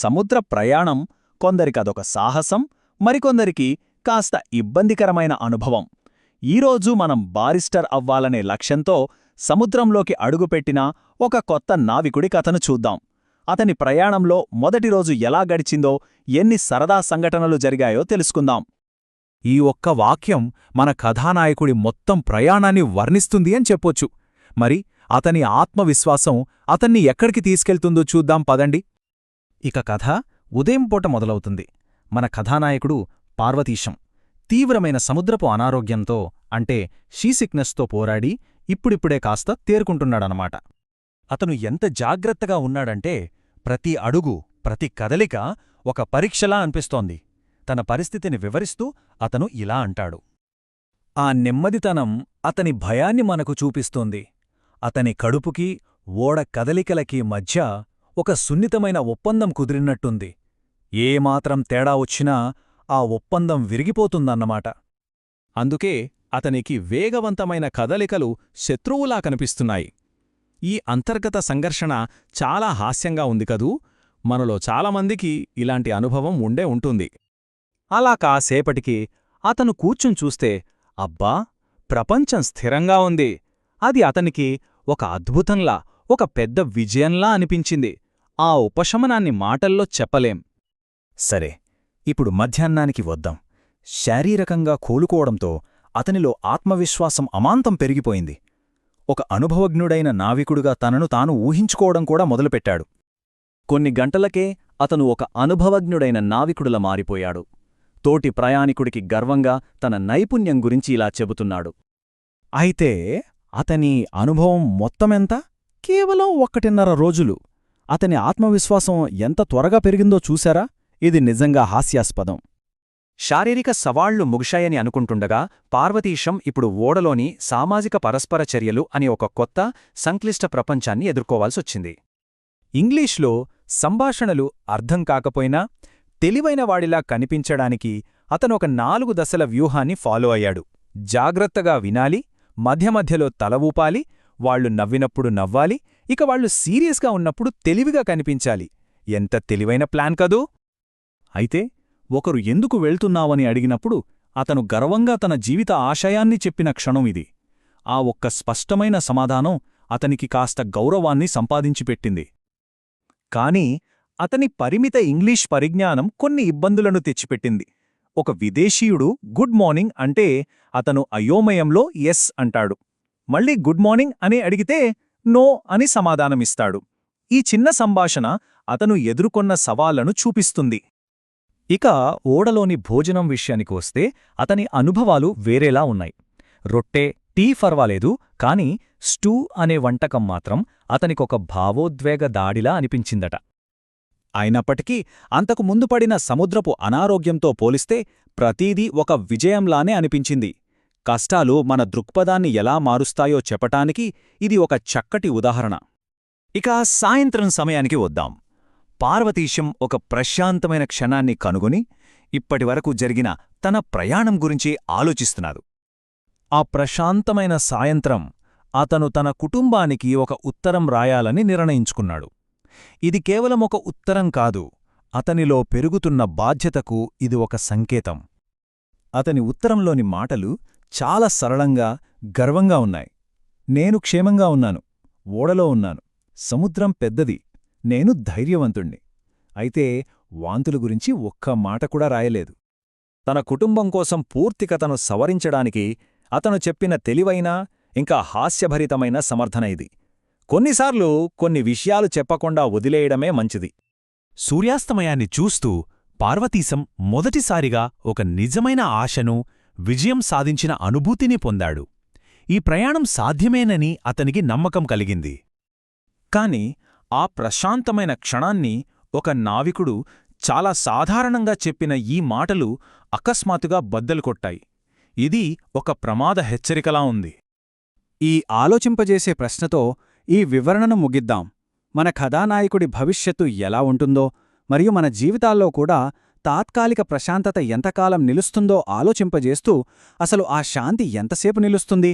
సముద్ర ప్రయాణం కొందరికదొక సాహసం మరికొందరికి కాస్త ఇబ్బందికరమైన అనుభవం. ఈరోజు మనం బారిస్టర్ అవ్వాలనే లక్ష్యంతో సముద్రంలోకి అడుగుపెట్టిన ఒక కొత్త నావికుడి కథను చూద్దాం. అతని ప్రయాణంలో మొదటి రోజు ఎలా గడిచిందో ఎన్ని సరదా సంఘటనలు జరిగాయో తెలుసుకుందాం. ఈ ఒక్క వాక్యం మన కథానాయకుడి మొత్తం ప్రయాణాన్ని వర్ణిస్తుంది అని చెప్పొచ్చు. మరి అతని ఆత్మవిశ్వాసం అతన్ని ఎక్కడికి తీసుకెళ్తుందో చూద్దాం పదండి. ఇక కథ ఉదయం పూట మొదలవుతుంది. మన కథానాయకుడు పార్వతీశం. తీవ్రమైన సముద్రపు అనారోగ్యంతో అంటే షీసిక్నెస్తో పోరాడి ఇప్పుడిప్పుడే కాస్త తేరుకుంటున్నాడనమాట అతను ఎంత జాగ్రత్తగా ఉన్నాడంటే ప్రతి అడుగు ప్రతి కదలిక ఒక పరీక్షలా అనిపిస్తోంది. తన పరిస్థితిని వివరిస్తూ అతను ఇలా అంటాడు. ఆ నెమ్మదితనం అతని భయాన్ని మనకు చూపిస్తోంది. అతని కడుపుకి ఓడ కదలికలకి మధ్య ఒక సున్నితమైన ఒప్పందం కుదిరినట్టుంది. ఏమాత్రం తేడా వచ్చినా ఆ ఒప్పందం విరిగిపోతుందన్నమాట. అందుకే అతనికి వేగవంతమైన కదలికలు శత్రువులా కనిపిస్తున్నాయి. ఈ అంతర్గత సంఘర్షణ చాలా హాస్యంగా ఉంది కదూ? మనలో చాలామందికి ఇలాంటి అనుభవం ఉండే ఉంటుంది. అలా కాసేపటికి అతను కూర్చుని చూస్తే అబ్బా! ప్రపంచం స్థిరంగా ఉంది. అది అతనికి ఒక అద్భుతంలా ఒక పెద్ద విజయంలా అనిపించింది. ఆ ఉపశమనాన్ని మాటల్లో చెప్పలేం. సరే ఇప్పుడు మధ్యాహ్నానికి వద్దాం. శారీరకంగా కోలుకోవడంతో అతనిలో ఆత్మవిశ్వాసం అమాంతం పెరిగిపోయింది. ఒక అనుభవజ్ఞుడైన నావికుడుగా తనను తాను ఊహించుకోవడం కూడా మొదలుపెట్టాడు. కొన్ని గంటలకే అతను ఒక అనుభవజ్ఞుడైన నావికుడులా మారిపోయాడు. తోటి ప్రయాణికుడికి గర్వంగా తన నైపుణ్యం గురించి ఇలా చెబుతున్నాడు. అయితే అతని అనుభవం మొత్తమెంత? కేవలం ఒక్కటిన్నర రోజులు. అతని ఆత్మవిశ్వాసం ఎంత త్వరగా పెరిగిందో చూశారా? ఇది నిజంగా హాస్యాస్పదం. శారీరక సవాళ్ళు ముగిశాయని అనుకుంటుండగా పార్వతీశం ఇప్పుడు ఓడలోని సామాజిక పరస్పర చర్యలు అని ఒక కొత్త సంక్లిష్ట ప్రపంచాన్ని ఎదుర్కోవాల్సొచ్చింది. ఇంగ్లీష్లో సంభాషణలు అర్థం కాకపోయినా తెలివైన వాడిలా కనిపించడానికి అతను ఒక నాలుగు దశల వ్యూహాన్ని ఫాలో అయ్యాడు. జాగ్రత్తగా వినాలి మధ్య మధ్యలో తల ఊపాలి వాళ్ళు నవ్వినప్పుడు నవ్వాలి ఇక వాళ్ళు సీరియస్గా ఉన్నప్పుడు తెలివిగా కనిపించాలి. ఎంత తెలివైన ప్లాన్ కదూ? అయితే ఒకరు ఎందుకు వెళ్తున్నావని అడిగినప్పుడు అతను గర్వంగా తన జీవిత ఆశయాన్ని చెప్పిన క్షణం ఇది. ఆ ఒక్క స్పష్టమైన సమాధానం అతనికి కాస్త గౌరవాన్ని సంపాదించిపెట్టింది. కాని అతని పరిమిత ఇంగ్లీష్ పరిజ్ఞానం కొన్ని ఇబ్బందులను తెచ్చిపెట్టింది. ఒక విదేశీయుడు గుడ్ మార్నింగ్ అంటే అతను అయోమయంలో ఎస్ అంటాడు. మళ్ళీ గుడ్ మార్నింగ్ అని అడిగితే నో అని సమాధానమిస్తాడు. ఈ చిన్న సంభాషణ అతను ఎదుర్కొన్న సవాళ్ళను చూపిస్తుంది. ఇక ఓడలోని భోజనం విషయానికి వస్తే అతని అనుభవాలు వేరేలా ఉన్నాయి. రొట్టె టీ ఫర్వాలేదు కాని స్టూ అనే వంటకం మాత్రం అతనికొక భావోద్వేగ దాడిలా అనిపించిందట. అయినప్పటికీ అంతకు ముందు పడిన సముద్రపు అనారోగ్యంతో పోలిస్తే ప్రతీదీ ఒక విజయంలానే అనిపించింది. కష్టాలు మన దృక్పథాన్ని ఎలా మారుస్తాయో చెప్పటానికి ఇది ఒక చక్కటి ఉదాహరణ. ఇక సాయంత్రం సమయానికి వద్దాం. పార్వతీశం ఒక ప్రశాంతమైన క్షణాన్ని కనుగొని ఇప్పటివరకు జరిగిన తన ప్రయాణం గురించి ఆలోచిస్తున్నారు ఆ ప్రశాంతమైన సాయంత్రం అతను తన కుటుంబానికి ఒక ఉత్తరం రాయాలని నిర్ణయించుకున్నాడు. ఇది కేవలం ఒక ఉత్తరం కాదు అతనిలో పెరుగుతున్న బాధ్యతకు ఇది ఒక సంకేతం. అతని ఉత్తరంలోని మాటలు చాలా సరళంగా గర్వంగా ఉన్నాయి. నేను క్షేమంగా ఉన్నాను. ఓడలో ఉన్నాను. సముద్రం పెద్దది. నేను ధైర్యవంతుణ్ణి. అయితే వాంతుల గురించి ఒక్క మాట కూడా రాయలేదు. తన కుటుంబం కోసం పూర్తి కథను సవరించడానికి అతను చెప్పిన తెలివైన ఇంకా హాస్యభరితమైన సమర్థన ఇది. కొన్నిసార్లు కొన్ని విషయాలు చెప్పకుండా వదిలేయడమే మంచిది. సూర్యాస్తమయాన్ని చూస్తూ పార్వతీశం మొదటిసారిగా ఒక నిజమైన ఆశను విజయం సాధించిన అనుభూతిని పొందాడు. ఈ ప్రయాణం సాధ్యమేనని అతనికి నమ్మకం కలిగింది. కాని ఆ ప్రశాంతమైన క్షణాన్ని ఒక నావికుడు చాలా సాధారణంగా చెప్పిన ఈ మాటలు అకస్మాత్తుగా బద్దలు కొట్టాయి. ఇది ఒక ప్రమాద హెచ్చరికలా ఉంది. ఈ ఆలోచింపజేసే ప్రశ్నతో ఈ వివరణను ముగిద్దాం. మన కథానాయకుడి భవిష్యత్తు ఎలా ఉంటుందో మరియు మన జీవితాల్లో కూడా తాత్కాలిక ప్రశాంతత ఎంతకాలం నిలుస్తుందో ఆలోచింపజేస్తూ అసలు ఆ శాంతి ఎంతసేపు నిలుస్తుంది?